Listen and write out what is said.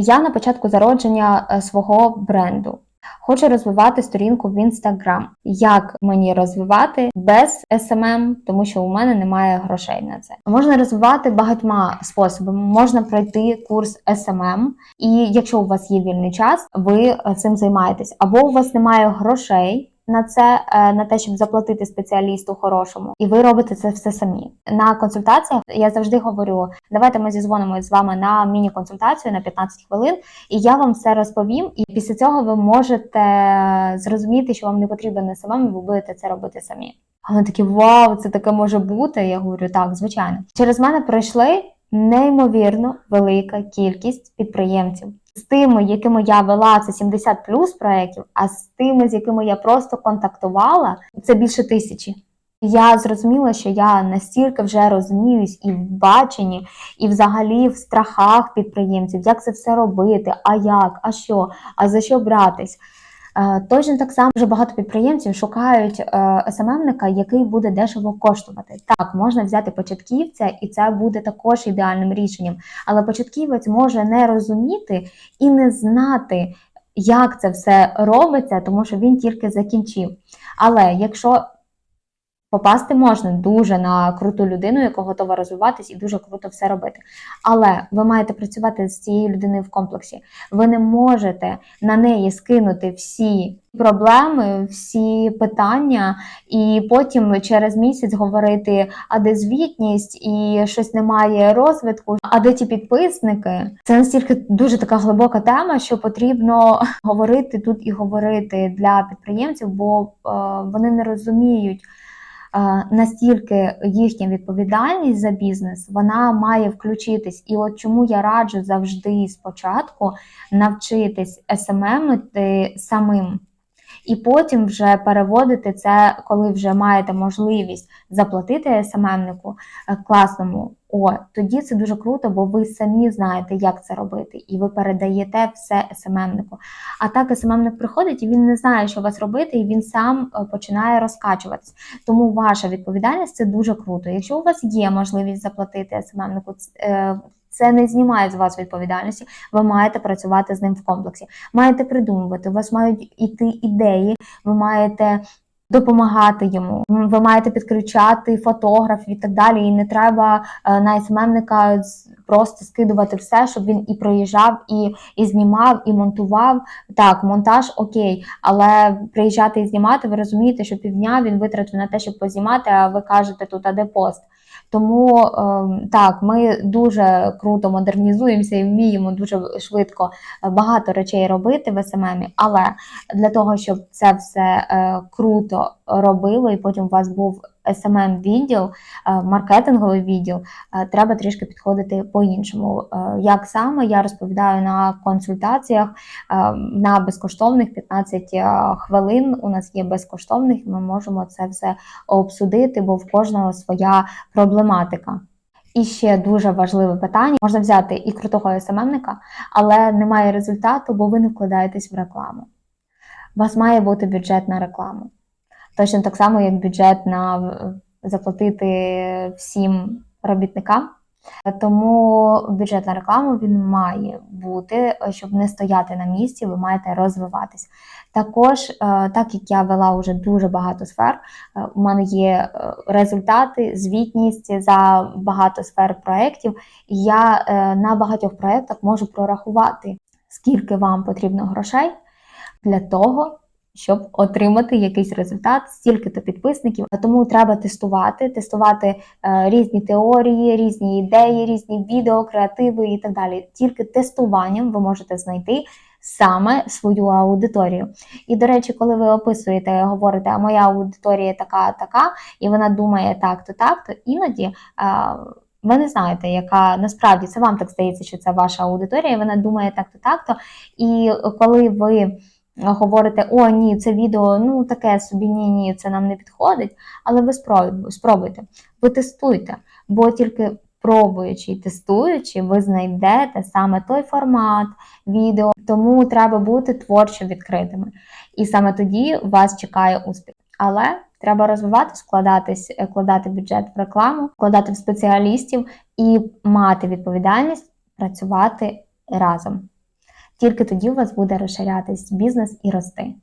Я на початку зародження е, свого бренду. Хочу розвивати сторінку в Instagram. Як мені розвивати без SMM, тому що у мене немає грошей на це. Можна розвивати багатьма способами. Можна пройти курс SMM, і якщо у вас є вільний час, ви е, цим займаєтесь. Або у вас немає грошей. На це е, на те, щоб заплатити спеціалісту хорошому, і ви робите це все самі. На консультаціях я завжди говорю: давайте ми зізвонимося з вами на міні-консультацію на 15 хвилин, і я вам все розповім. І після цього ви можете зрозуміти, що вам не потрібен СММ, і ви будете це робити самі. А вони такі вау, це таке може бути. Я говорю, так, звичайно. Через мене пройшли неймовірно велика кількість підприємців. З тими, якими я вела, це 70 плюс проєктів, а з тими, з якими я просто контактувала, це більше тисячі. Я зрозуміла, що я настільки вже розуміюсь і в баченні, і взагалі в страхах підприємців, як це все робити, а як, а що, а за що братись. Е, Точно так само вже багато підприємців шукають е, СММника, який буде дешево коштувати. Так, можна взяти початківця, і це буде також ідеальним рішенням. Але початківець може не розуміти і не знати, як це все робиться, тому що він тільки закінчив. Але якщо Попасти можна дуже на круту людину, яка готова розвиватись і дуже круто все робити. Але ви маєте працювати з цією людиною в комплексі. Ви не можете на неї скинути всі проблеми, всі питання, і потім через місяць говорити, а де звітність, і щось немає розвитку, а де ті підписники. Це настільки дуже така глибока тема, що потрібно говорити тут і говорити для підприємців, бо е, вони не розуміють. Настільки їхня відповідальність за бізнес вона має включитись. І от чому я раджу завжди спочатку навчитись СММити самим. І потім вже переводити це, коли вже маєте можливість заплатити СММнику е, класному. О, тоді це дуже круто, бо ви самі знаєте, як це робити, і ви передаєте все СММнику. А так СММник приходить і він не знає, що вас робити, і він сам е, починає розкачуватись. Тому ваша відповідальність це дуже круто. Якщо у вас є можливість заплатити СММнику, це не знімає з вас відповідальності. Ви маєте працювати з ним в комплексі. Маєте придумувати, у вас мають іти ідеї, ви маєте. Допомагати йому, ви маєте підключати фотографів і так далі. І не треба е, на СММника просто скидувати все, щоб він і проїжджав, і і знімав, і монтував. Так, монтаж окей, але приїжджати і знімати, ви розумієте, що півдня він витратив на те, щоб познімати, а ви кажете тут, а де пост. Тому ем, так, ми дуже круто модернізуємося і вміємо дуже швидко е, багато речей робити в СММі, але для того, щоб це все е, круто робило, і потім у вас був smm відділ, е, маркетинговий відділ, е, треба трішки підходити по-іншому. Е, як саме я розповідаю на консультаціях на безкоштовних 15 хвилин. У нас є безкоштовних, ми можемо це все обсудити, бо в кожного своя проблематика. І ще дуже важливе питання: можна взяти і крутого СММника, але немає результату, бо ви не вкладаєтесь в рекламу. У вас має бути бюджет на рекламу. Точно так само, як бюджет на заплатити всім робітникам. Тому бюджет на рекламу він має бути, щоб не стояти на місці, ви маєте розвиватись. Також, е, так як я вела вже дуже багато сфер, е, у мене є е, результати, звітність за багато сфер проєктів, і я на багатьох проєктах можу прорахувати, скільки вам потрібно грошей для того щоб отримати якийсь результат, стільки-то підписників. Тому треба тестувати, тестувати е, різні теорії, різні ідеї, різні відео, креативи і так далі. Тільки тестуванням ви можете знайти. Саме свою аудиторію. І, до речі, коли ви описуєте, говорите, а моя аудиторія така, така, і вона думає так-то, так-то, іноді а, ви не знаєте, яка насправді це вам так здається, що це ваша аудиторія, і вона думає так-то, так-то. І коли ви говорите, о, ні, це відео ну таке собі, ні, ні, це нам не підходить. Але ви спробуйте, ви тестуйте, бо тільки пробуючи і тестуючи, ви знайдете саме той формат відео, тому треба бути творчо відкритими. І саме тоді вас чекає успіх. Але треба розвиватись, вкладатись, вкладати бюджет в рекламу, вкладати в спеціалістів і мати відповідальність працювати разом. Тільки тоді у вас буде розширятись бізнес і рости.